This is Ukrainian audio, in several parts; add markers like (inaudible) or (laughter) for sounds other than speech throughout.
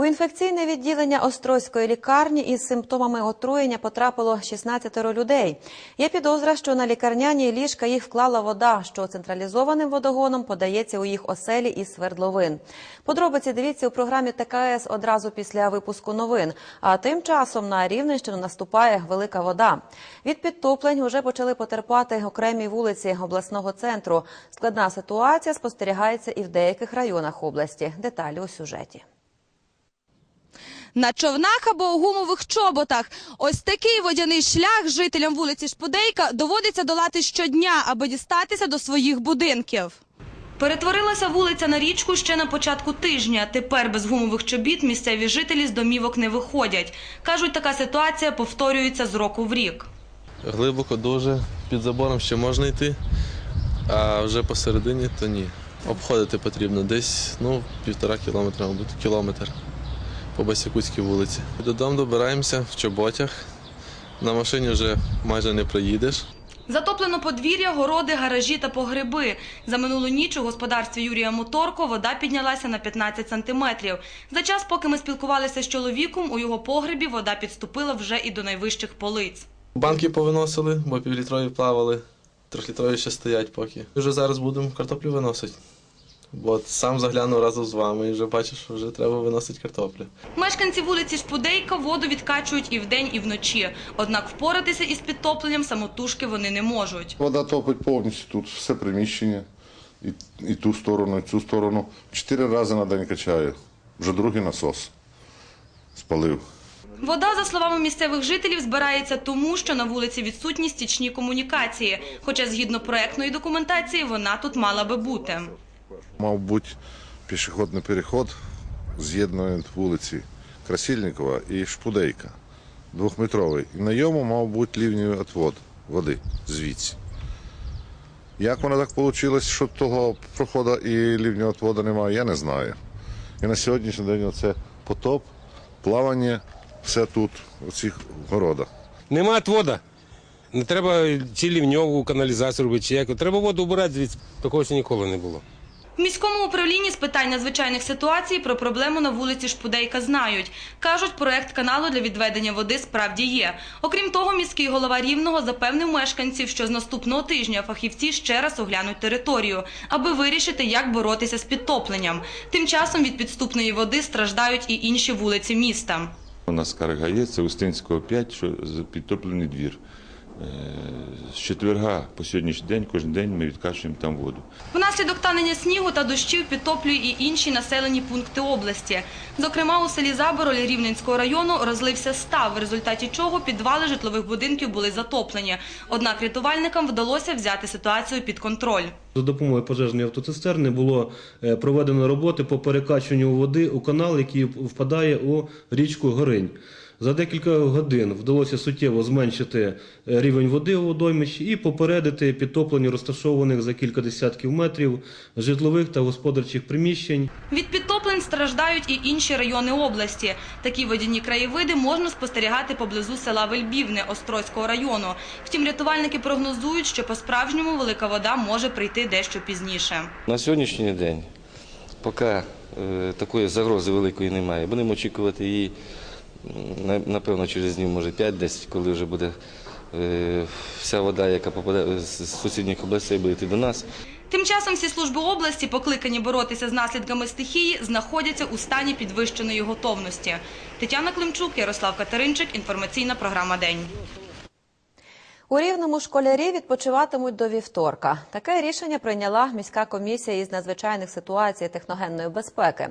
У інфекційне відділення Острозької лікарні із симптомами отруєння потрапило 16 людей. Є підозра, що на лікарняні ліжка їх вклала вода, що централізованим водогоном подається у їх оселі із свердловин. Подробиці дивіться у програмі ТКС одразу після випуску новин. А тим часом на Рівненщину наступає велика вода. Від підтоплень вже почали потерпати окремі вулиці обласного центру. Складна ситуація спостерігається і в деяких районах області. Деталі у сюжеті. На човнах або у гумових чоботах. Ось такий водяний шлях жителям вулиці Шпудейка доводиться долати щодня, аби дістатися до своїх будинків. Перетворилася вулиця на річку ще на початку тижня. Тепер без гумових чобіт місцеві жителі з домівок не виходять. Кажуть, така ситуація повторюється з року в рік. Глибоко дуже, під забором ще можна йти, а вже посередині то ні. Обходити потрібно десь ну, півтора кілометра, мабуть, кілометр по Басякутській вулиці. Додому добираємося в чоботях. На машині вже майже не проїдеш. Затоплено подвір'я, городи, гаражі та погреби. За минулу ніч у господарстві Юрія Моторко вода піднялася на 15 сантиметрів. За час, поки ми спілкувалися з чоловіком, у його погребі вода підступила вже і до найвищих полиць. Банки повиносили, бо півлітрові плавали, трьохлітрові ще стоять поки. Вже зараз будемо картоплю виносити. Бо от сам заглянув разом з вами і вже бачиш, що вже треба виносити картоплю. Мешканці вулиці Шпудейка воду відкачують і вдень, і вночі. Однак впоратися із підтопленням самотужки вони не можуть. Вода топить повністю тут все приміщення, і, і ту сторону, і цю сторону. Чотири рази на день качає. Вже другий насос спалив. Вода, за словами місцевих жителів, збирається тому, що на вулиці відсутні стічні комунікації. Хоча згідно проектної документації вона тут мала би бути. Мав бути пішохідний переход з'єднує вулиці Красильникова і Шпудейка, двохметровий. І на йому мав бути лівній відвод води звідси. Як воно так вийшло, що того проходу і лівнього відводу немає, я не знаю. І на сьогоднішній день оце потоп, плавання, все тут, у цих городах. Нема отвода. Не треба чи лівньову каналізацію робити, чи як. Треба воду вбирати звідси. Такого ще ніколи не було. В міському управлінні з питань надзвичайних ситуацій про проблему на вулиці Шпудейка знають. Кажуть, проект каналу для відведення води справді є. Окрім того, міський голова Рівного запевнив мешканців, що з наступного тижня фахівці ще раз оглянуть територію, аби вирішити, як боротися з підтопленням. Тим часом від підступної води страждають і інші вулиці міста. У нас скарга є, це Устинського 5, що підтоплений двір. Е, З четверга по сьогоднішній день, кожен день ми відкачуємо там воду. Внаслідок танення снігу та дощів підтоплює і інші населені пункти області. Зокрема, у селі Забороль Рівненського району розлився став, в результаті чого підвали житлових будинків були затоплені. Однак рятувальникам вдалося взяти ситуацію під контроль. За допомогою пожежної автоцистерни було е, проведено роботи по перекачуванню води у канал, який впадає у річку Горинь. За декілька годин вдалося суттєво зменшити е, рівень води у водоймищі і попередити підтоплення розташованих за кілька десятків метрів житлових та господарчих приміщень. Від підтоплень страждають і інші райони області. Такі водяні краєвиди можна спостерігати поблизу села Вельбівне Острозького району. Втім, рятувальники прогнозують, що по-справжньому велика вода може прийти дещо пізніше. На сьогоднішній день, поки е, такої загрози великої немає, будемо очікувати її, напевно, через днів, може 5-10, коли вже буде е, вся вода, яка попаде з сусідніх областей, буде йти до нас. Тим часом всі служби області, покликані боротися з наслідками стихії, знаходяться у стані підвищеної готовності. Тетяна Климчук, Ярослав Катеринчик, інформаційна програма День. У Рівному школярі відпочиватимуть до вівторка. Таке рішення прийняла міська комісія із надзвичайних ситуацій техногенної безпеки.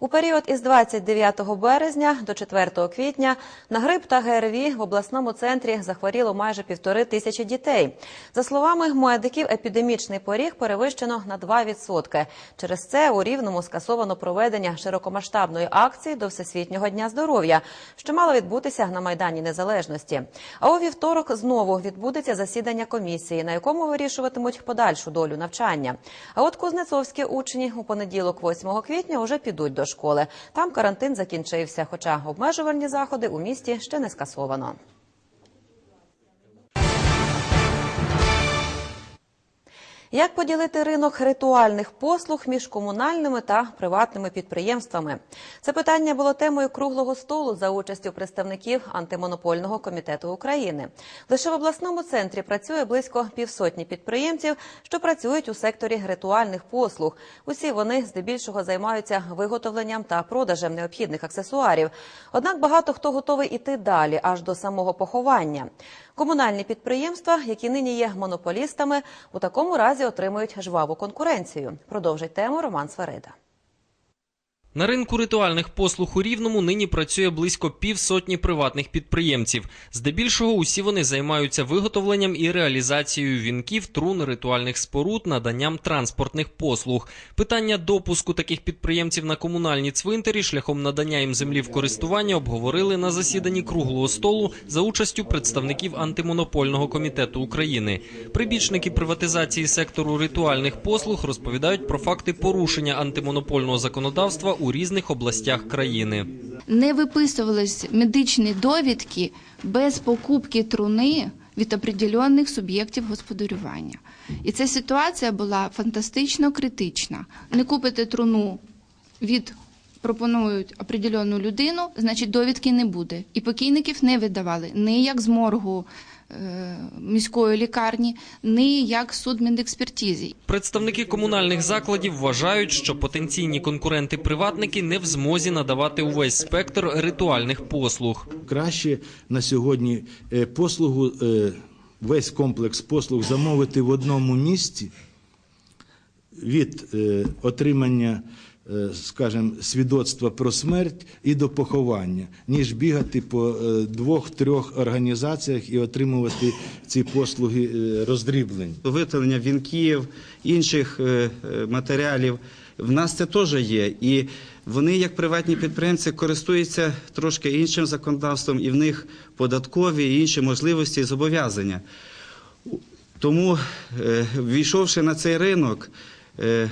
У період із 29 березня до 4 квітня на грип та ГРВІ в обласному центрі захворіло майже півтори тисячі дітей. За словами медиків, епідемічний поріг перевищено на 2%. Через це у Рівному скасовано проведення широкомасштабної акції до Всесвітнього дня здоров'я, що мало відбутися на Майдані Незалежності. А у вівторок знову відбудеться засідання комісії, на якому вирішуватимуть подальшу долю навчання. А от кузнецовські учні у понеділок, 8 квітня, уже підуть до школи. Там карантин закінчився, хоча обмежувальні заходи у місті ще не скасовано. Як поділити ринок ритуальних послуг між комунальними та приватними підприємствами? Це питання було темою круглого столу за участю представників антимонопольного комітету України. Лише в обласному центрі працює близько півсотні підприємців, що працюють у секторі ритуальних послуг. Усі вони здебільшого займаються виготовленням та продажем необхідних аксесуарів. Однак багато хто готовий іти далі, аж до самого поховання. Комунальні підприємства, які нині є монополістами, у такому разі отримують жваву конкуренцію. Продовжить тему Роман Сварида. На ринку ритуальних послуг у Рівному нині працює близько півсотні приватних підприємців. Здебільшого усі вони займаються виготовленням і реалізацією вінків, трун, ритуальних споруд, наданням транспортних послуг. Питання допуску таких підприємців на комунальні цвинтарі шляхом надання їм землі в користування обговорили на засіданні круглого столу за участю представників антимонопольного комітету України. Прибічники приватизації сектору ритуальних послуг розповідають про факти порушення антимонопольного законодавства у різних областях країни. не виписувались медичні довідки без покупки труни від определених суб'єктів господарювання. І ця ситуація була фантастично критична. Не купите труну від пропонують определену людину, значить довідки не буде. І покійників не видавали ні як з моргу міської лікарні, ні як з судмедекспертизі. Представники комунальних закладів вважають, що потенційні конкуренти-приватники не в змозі надавати увесь спектр ритуальних послуг. краще на сьогодні е, послугу, е, весь комплекс послуг замовити в одному місці від е, отримання, е, скажімо, свідоцтва про смерть і до поховання, ніж бігати по е, двох-трьох організаціях і отримувати ці послуги е, роздріблень. виготовлення вінків, інших е, е, матеріалів. В нас це теж є. І вони, як приватні підприємці, користуються трошки іншим законодавством, і в них податкові і інші можливості і зобов'язання. Тому, е, війшовши на цей ринок, е,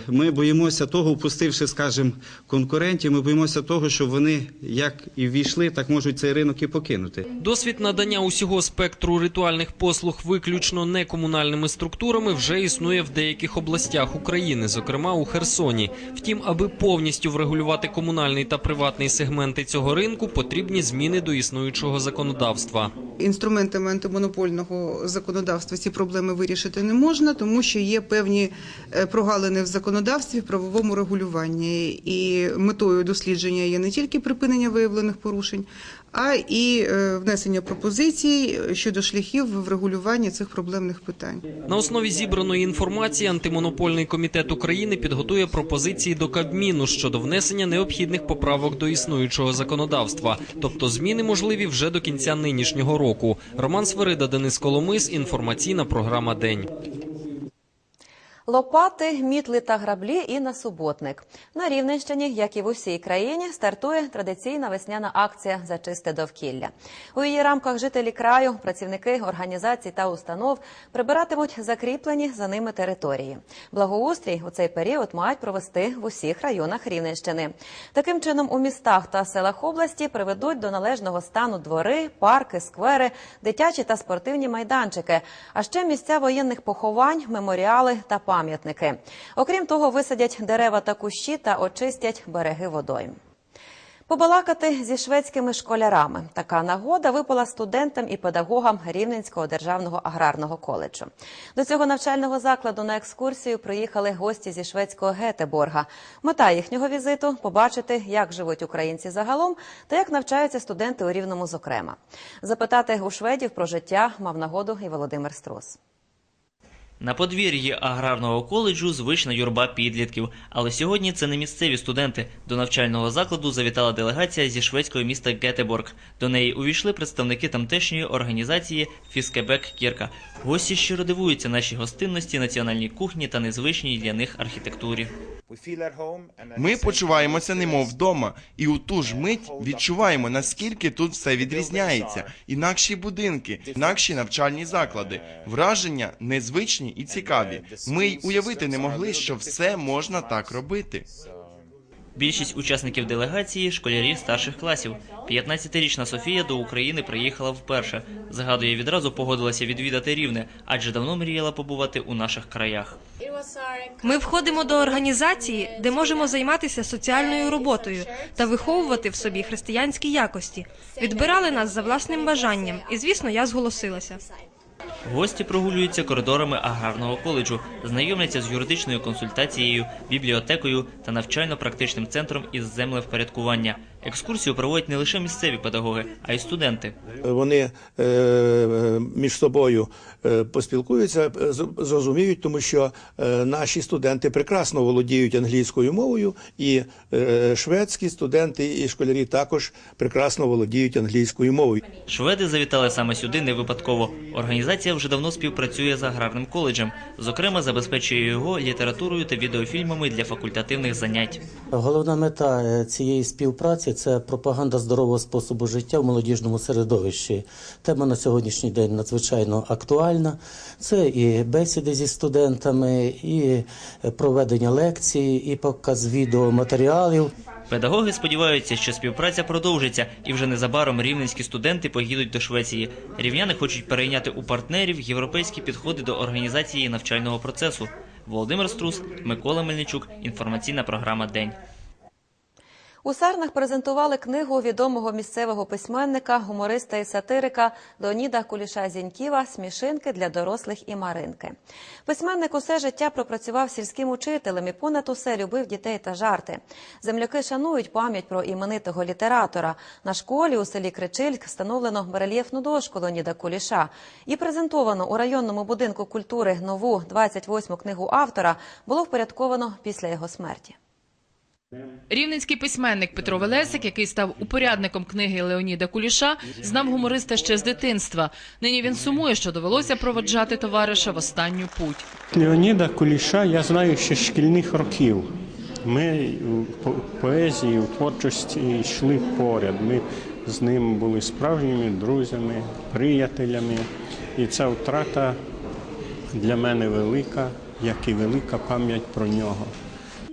ми боїмося того, впустивши, скажімо, конкурентів, ми боїмося того, що вони як і війшли, так можуть цей ринок і покинути. Досвід надання усього спектру ритуальних послуг виключно некомунальними структурами вже існує в деяких областях України, зокрема у Херсоні. Втім, аби повністю врегулювати комунальний та приватний сегменти цього ринку, потрібні зміни до існуючого законодавства. інструментами антимонопольного законодавства ці проблеми вирішити не можна, тому що є певні е, прогалини в законодавстві в правовому регулюванні. І метою дослідження є не тільки припинення виявлених порушень, а і е, внесення пропозицій щодо шляхів врегулювання цих проблемних питань. На основі зібраної інформації антимонопольний комітет України підготує пропозиції до Кабміну щодо внесення необхідних поправок до існуючого законодавства, тобто зміни можливі вже до кінця нинішнього року. Роман Сверида, Денис Коломис. Інформаційна програма День. Лопати, мітли та граблі і на суботник. На Рівненщині, як і в усій країні, стартує традиційна весняна акція за чисте довкілля. У її рамках жителі краю, працівники організацій та установ прибиратимуть закріплені за ними території. Благоустрій у цей період мають провести в усіх районах Рівненщини. Таким чином, у містах та селах області приведуть до належного стану двори, парки, сквери, дитячі та спортивні майданчики, а ще місця воєнних поховань, меморіали та пам'ятники. Окрім того, висадять дерева та кущі та очистять береги водойм. Побалакати зі шведськими школярами. Така нагода випала студентам і педагогам Рівненського державного аграрного коледжу. До цього навчального закладу на екскурсію приїхали гості зі шведського Гетеборга. Мета їхнього візиту побачити, як живуть українці загалом та як навчаються студенти у Рівному зокрема. Запитати у шведів про життя мав нагоду і Володимир Струс. На подвір'ї аграрного коледжу звична юрба підлітків, але сьогодні це не місцеві студенти. До навчального закладу завітала делегація зі шведського міста Гетеборг. До неї увійшли представники тамтешньої організації Фіскебек Кірка. Гості щиро дивуються нашій гостинності, національній кухні та незвичній для них архітектурі. Ми почуваємося немов вдома, і у ту ж мить відчуваємо, наскільки тут все відрізняється. Інакші будинки, інакші навчальні заклади, враження незвичні і цікаві. Ми й уявити не могли, що все можна так робити. Більшість учасників делегації школярі старших класів. 15-річна Софія до України приїхала вперше. Згадує, відразу погодилася відвідати рівне, адже давно мріяла побувати у наших краях. Ми входимо до організації, де можемо займатися соціальною роботою та виховувати в собі християнські якості. Відбирали нас за власним бажанням, і звісно, я зголосилася. Гості прогулюються коридорами аграрного коледжу, знайомляться з юридичною консультацією, бібліотекою та навчально-практичним центром із землевпорядкування. Екскурсію проводять не лише місцеві педагоги, а й студенти. Вони е, е, між собою поспілкуються, е, з- зрозуміють, тому що е, наші студенти прекрасно володіють англійською мовою, і е, шведські студенти і школярі також прекрасно володіють англійською мовою. Шведи завітали саме сюди не випадково. Організація вже давно співпрацює з аграрним коледжем. Зокрема, забезпечує його літературою та відеофільмами для факультативних занять. Головна мета е, цієї співпраці це пропаганда здорового способу життя в молодіжному середовищі. Тема на сьогоднішній день надзвичайно актуальна. Це і бесіди зі студентами, і е, проведення лекцій, і показ відеоматеріалів. Педагоги сподіваються, що співпраця продовжиться, і вже незабаром рівненські студенти поїдуть до Швеції. Рівняни хочуть перейняти у партнерів європейські підходи до організації навчального процесу. Володимир Струс, Микола Мельничук. Інформаційна програма День. У Сарнах презентували книгу відомого місцевого письменника, гумориста і сатирика Леоніда Куліша Зіньківа Смішинки для дорослих і Маринки. Письменник усе життя пропрацював сільським учителем і понад усе любив дітей та жарти. Земляки шанують пам'ять про іменитого літератора. На школі у селі Кричильк встановлено барельєфну дошку Леоніда Куліша і презентовано у районному будинку культури нову 28-му книгу автора було впорядковано після його смерті. Рівненський письменник Петро Велесик, який став упорядником книги Леоніда Куліша, знав гумориста ще з дитинства. Нині він сумує, що довелося проводжати товариша в останню путь. Леоніда Куліша я знаю ще з шкільних років. Ми по- поезії, у творчості йшли поряд. Ми з ним були справжніми друзями, приятелями. І ця втрата для мене велика, як і велика пам'ять про нього.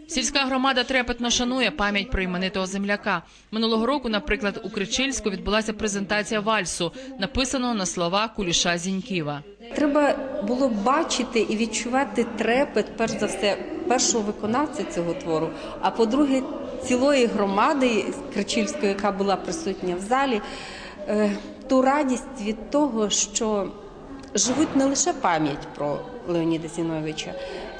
Сільська громада трепетно шанує пам'ять про іменитого земляка. Минулого року, наприклад, у Кричильську відбулася презентація вальсу, написаного на слова Куліша Зіньківа. Треба було бачити і відчувати трепет, перш за все, першого виконавця цього твору, а по-друге, цілої громади Кричильської, яка була присутня в залі, е, ту радість від того, що живуть не лише пам'ять про Леоніда Зіновича,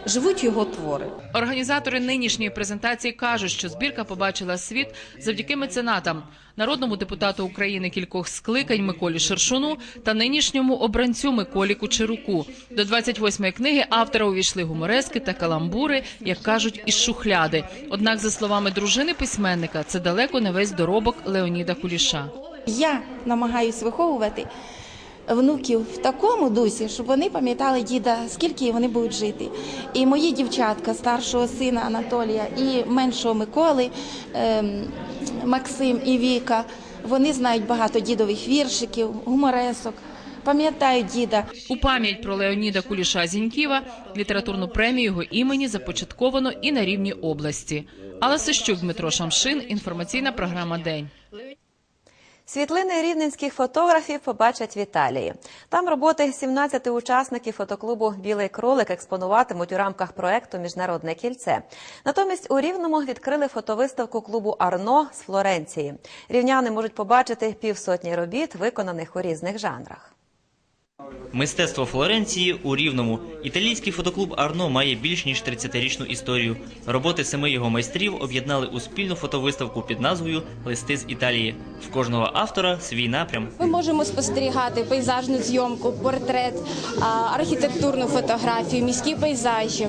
живуть його твори. Організатори нинішньої презентації кажуть, що збірка побачила світ завдяки меценатам, народному депутату України кількох скликань Миколі Шершуну та нинішньому обранцю Миколі Кучеруку. До 28-ї книги автора увійшли гуморески та каламбури, як кажуть, із шухляди. Однак, за словами дружини письменника, це далеко не весь доробок Леоніда Куліша. Я намагаюсь виховувати внуків в такому дусі, щоб вони пам'ятали діда, скільки вони будуть жити. І мої дівчатка старшого сина Анатолія і меншого Миколи, ем, Максим і Віка, вони знають багато дідових віршиків, гуморесок. Пам'ятають діда. У пам'ять про Леоніда Куліша Зіньківа літературну премію його імені започатковано і на рівні області. Алла Сищук, Дмитро Шамшин. Інформаційна програма День. Світлини рівненських фотографів побачать в Італії. Там роботи 17 учасників фотоклубу Білий кролик експонуватимуть у рамках проекту Міжнародне кільце. Натомість у Рівному відкрили фотовиставку клубу Арно з Флоренції. Рівняни можуть побачити півсотні робіт, виконаних у різних жанрах. Мистецтво Флоренції у Рівному. Італійський фотоклуб Арно має більш ніж 30-річну історію. Роботи семи його майстрів об'єднали у спільну фотовиставку під назвою Листи з Італії. В кожного автора свій напрям. Ми можемо спостерігати пейзажну зйомку, портрет, архітектурну фотографію, міські пейзажі.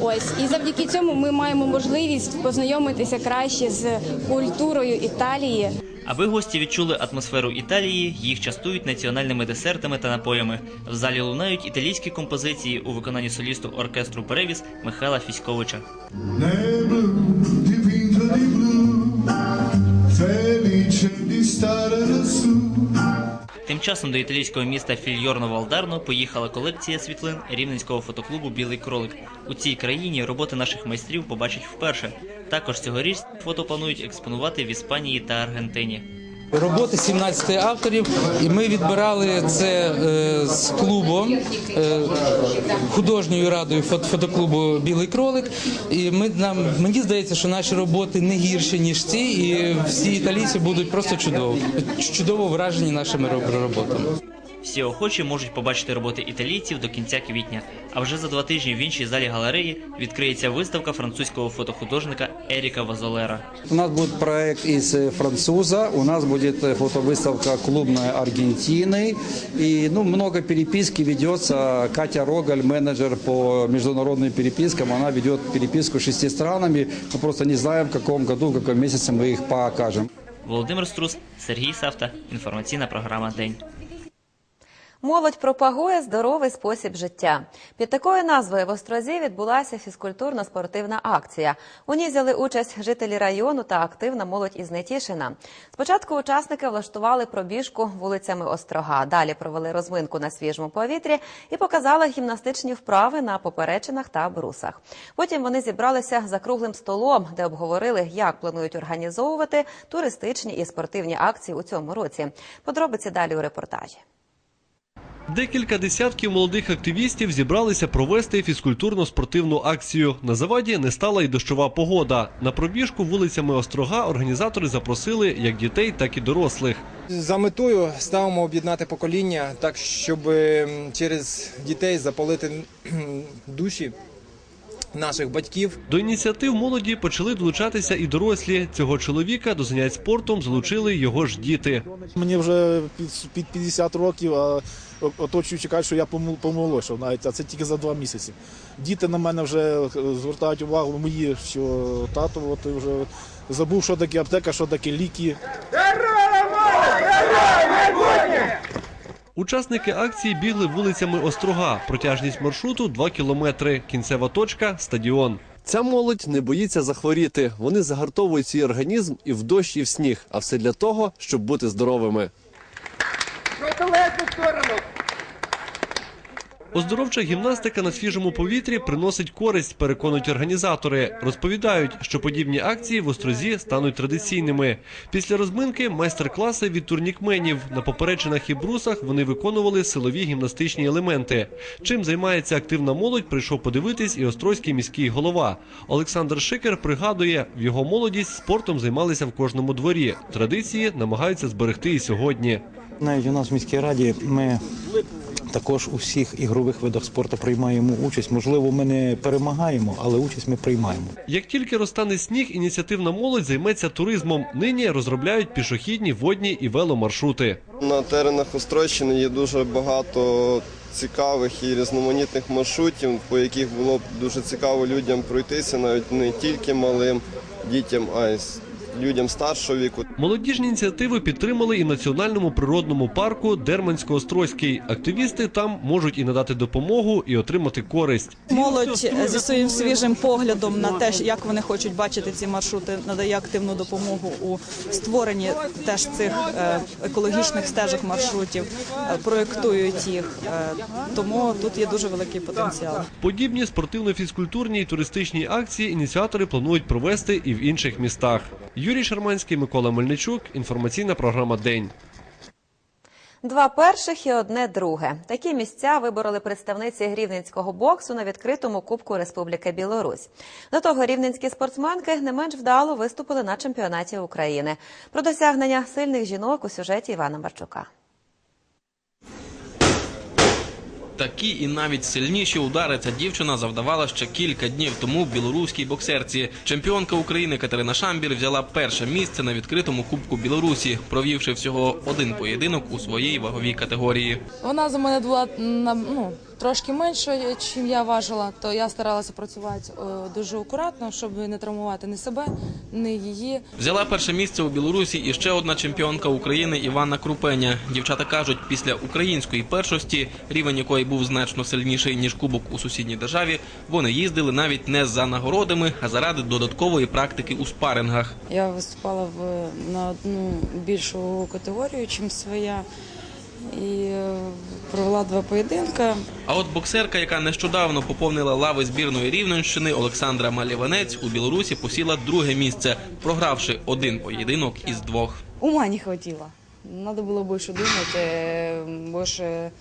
Ось і завдяки цьому ми маємо можливість познайомитися краще з культурою Італії. Аби гості відчули атмосферу Італії, їх частують національними десертами та напоями. В залі лунають італійські композиції у виконанні солісту оркестру Перевіз Михайла Фіськовича. Nel Тим часом до італійського міста Фільйорно Валдарно поїхала колекція світлин рівненського фотоклубу Білий кролик. У цій країні роботи наших майстрів побачать вперше. Також цьогоріч фото планують експонувати в Іспанії та Аргентині. Роботи 17 авторів, і ми відбирали це е, з клубом, е, художньою радою фото- фотоклубу Білий кролик. І ми нам мені здається, що наші роботи не гірші ніж ці, і всі італійці будуть просто чудово, чудово вражені нашими роб- роботами. Всі охочі можуть побачити роботи італійців до кінця квітня. А вже за два тижні в іншій залі галереї відкриється виставка французького фотохудожника Еріка Вазолера. У нас будет проект из э, француза, у нас будет э, фотовыставка клубная Аргентины. И ну, много переписки ведется. Катя Рогаль, менеджер по международным перепискам, она ведет переписку с шести странами. Мы просто не знаем, в каком году, в каком месяце мы их покажем. Володимир Струс, Сергій Савта. Інформаційна програма День. Молодь пропагує здоровий спосіб життя. Під такою назвою в Острозі відбулася фізкультурно-спортивна акція. У ній взяли участь жителі району та активна молодь із Нетішина. Спочатку учасники влаштували пробіжку вулицями Острога. Далі провели розминку на свіжому повітрі і показали гімнастичні вправи на поперечинах та брусах. Потім вони зібралися за круглим столом, де обговорили, як планують організовувати туристичні і спортивні акції у цьому році. Подробиці далі у репортажі. Декілька десятків молодих активістів зібралися провести фізкультурно-спортивну акцію. На заваді не стала й дощова погода. На пробіжку вулицями Острога організатори запросили як дітей, так і дорослих. За метою ставимо об'єднати покоління так, щоб через дітей запалити (clears throat) душі наших батьків. До ініціатив молоді почали долучатися і дорослі. Цього чоловіка до занять спортом залучили його ж діти. Мені вже під, під 50 років, а оточуючи кажуть, що я помол- помолодшав навіть, а це тільки за два місяці. Діти на мене вже е, звертають увагу мої, що тато от вже забув, що таке аптека, що таке ліки. Учасники акції бігли вулицями Острога. Протяжність маршруту 2 кілометри. Кінцева точка стадіон. Ця молодь не боїться захворіти. Вони загартовують свій організм і в дощ, і в сніг. А все для того, щоб бути здоровими. Оздоровча гімнастика на свіжому повітрі приносить користь, переконують організатори. Розповідають, що подібні акції в Острозі стануть традиційними. Після розминки майстер-класи від турнікменів. На поперечинах і брусах вони виконували силові гімнастичні елементи. Чим займається активна молодь, прийшов подивитись і острозький міський голова. Олександр Шикер пригадує, в його молодість спортом займалися в кожному дворі. Традиції намагаються зберегти і сьогодні. Навіть у нас в міській раді ми також у всіх ігрових видах спорту приймаємо участь. Можливо, ми не перемагаємо, але участь ми приймаємо. Як тільки розтане сніг, ініціативна молодь займеться туризмом. Нині розробляють пішохідні, водні і веломаршрути. На теренах Острощини є дуже багато цікавих і різноманітних маршрутів, по яких було б дуже цікаво людям пройтися, навіть не тільки малим дітям, а й людям старшого віку. Молодіжні ініціативи підтримали і в національному природному парку Дермансько-Острозький. Активісти там можуть і надати допомогу, і отримати користь. Молодь зі своїм свіжим поглядом на те, як вони хочуть бачити ці маршрути, надає активну допомогу у створенні теж цих е, екологічних стежок маршрутів, е, проєктують їх. Е, Тому тут є дуже великий потенціал. Подібні спортивно-фізкультурні і туристичні акції ініціатори планують провести і в інших містах. Юрій Шарманський, Микола Мельничук. Інформаційна програма День. Два перших і одне друге. Такі місця вибороли представниці рівненського боксу на відкритому Кубку Республіки Білорусь. До того рівненські спортсменки не менш вдало виступили на чемпіонаті України. Про досягнення сильних жінок у сюжеті Івана Марчука. Такі і навіть сильніші удари ця дівчина завдавала ще кілька днів тому білоруській боксерці. Чемпіонка України Катерина Шамбір взяла перше місце на відкритому Кубку Білорусі, провівши всього один поєдинок у своїй ваговій категорії. Вона за мене була на ну трошки менше, чим я важила, то я старалася працювати е, дуже акуратно, щоб не травмувати ні себе, ні її. Взяла перше місце у Білорусі і ще одна чемпіонка України Іванна Крупеня. Дівчата кажуть, після української першості, рівень якої був значно сильніший ніж кубок у сусідній державі, вони їздили навіть не за нагородами, а заради додаткової практики у спарингах. Я виступала в на одну більшу категорію, чим своя. і е, провела два поєдинки. А от боксерка, яка нещодавно поповнила лави збірної Рівненщини Олександра Маліванець у Білорусі посіла друге місце, програвши один поєдинок із двох. Ума не хватило. Надо было больше думать, э, больше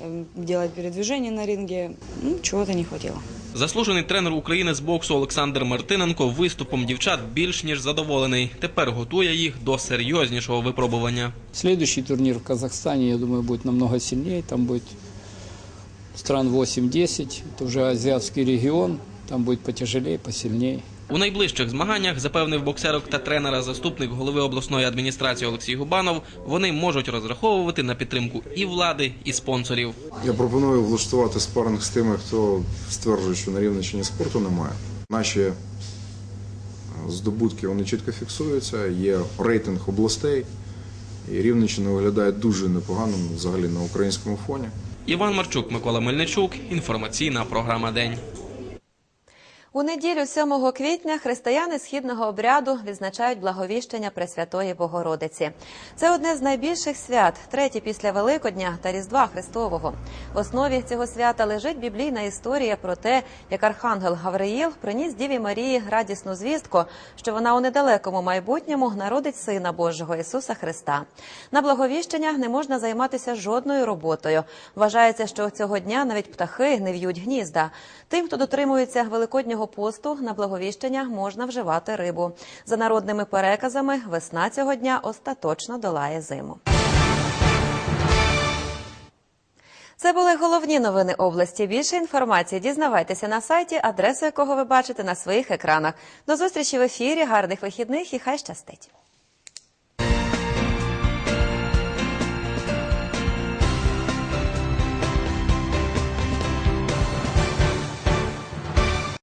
э, делать передвижения на ринге. Ну, чего-то не хватило. Заслужений тренер України з боксу Олександр Мартиненко виступом дівчат більш ніж задоволений. Тепер готує їх до серйознішого випробування. Слідуючий турнір в Казахстані, я думаю, буде намного сильнее. Там буде стран 8-10. це вже азіатський регіон, Там буде потяжелее, посильнее. У найближчих змаганнях запевнив боксерок та тренера заступник голови обласної адміністрації Олексій Губанов. Вони можуть розраховувати на підтримку і влади, і спонсорів. Я пропоную влаштувати спаринг з тими, хто стверджує, що на Рівненщині спорту немає. Наші е, здобутки вони чітко фіксуються. Є рейтинг областей, і Рівненщина виглядає дуже непогано взагалі на українському фоні. Іван Марчук, Микола Мельничук. Інформаційна програма День. У неділю 7 квітня християни східного обряду відзначають благовіщення Пресвятої Богородиці. Це одне з найбільших свят, третє після Великодня та Різдва Христового. В основі цього свята лежить біблійна історія про те, як архангел Гавриїл приніс Діві Марії радісну звістку, що вона у недалекому майбутньому народить Сина Божого Ісуса Христа. На благовіщення не можна займатися жодною роботою. Вважається, що цього дня навіть птахи не в'ють гнізда. Тим, хто дотримується великоднього посту, на благовіщення можна вживати рибу. За народними переказами, весна цього дня остаточно долає зиму. Це були головні новини області. Більше інформації дізнавайтеся на сайті, адресу якого ви бачите на своїх екранах. До зустрічі в ефірі. Гарних вихідних і хай щастить.